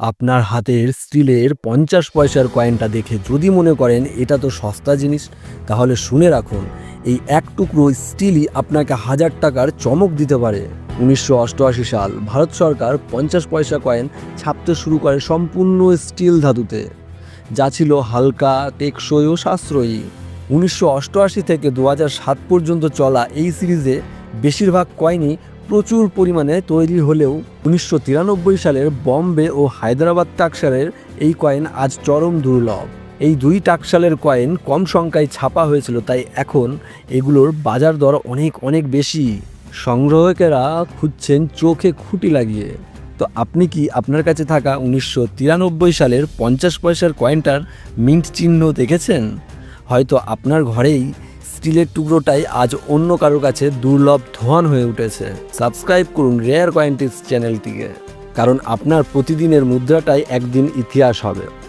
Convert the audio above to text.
আপনার হাতের স্টিলের পঞ্চাশ পয়সার কয়েনটা দেখে যদি মনে করেন এটা তো সস্তা জিনিস, তাহলে শুনে রাখুন, এই এক টুকরো স্টিলই আপনাকে হাজার টাকার চমক দিতে পারে। উনিশশো অষ্টআশি সাল ভারত সরকার পঞ্চাশ পয়সা কয়েন ছাপতে শুরু করে সম্পূর্ণ স্টিল ধাতুতে, যা ছিল হালকা, টেকসই ও সাশ্রয়ী। উনিশশো অষ্টআশি থেকে দু সাত পর্যন্ত চলা এই সিরিজে বেশিরভাগ কয়েনই প্রচুর পরিমাণে তৈরি হলেও উনিশশো তিরানব্বই সালের বম্বে ও হায়দ্রাবাদ টাকসালের এই কয়েন আজ চরম দুর্লভ। এই দুই টাকসালের কয়েন কম সংখ্যায় ছাপা হয়েছিল, তাই এখন এগুলোর বাজার দর অনেক অনেক বেশি। সংগ্রাহকেরা খুঁজছেন চোখে খুঁটি লাগিয়ে। তো আপনি কি আপনার কাছে থাকা উনিশশো তিরানব্বই সালের পঞ্চাশ পয়সার কয়েনটার মিন্ট চিহ্ন দেখেছেন? হয়তো আপনার ঘরেই স্টিলের টুকরোটাই আজ অন্য কারও কাছে দুর্লভ ধোয়ান হয়ে উঠেছে। সাবস্ক্রাইব করুন রেয়ার কয়েন্টিক্স চ্যানেলটিকে, কারণ আপনার প্রতিদিনের মুদ্রাটাই একদিন ইতিহাস হবে।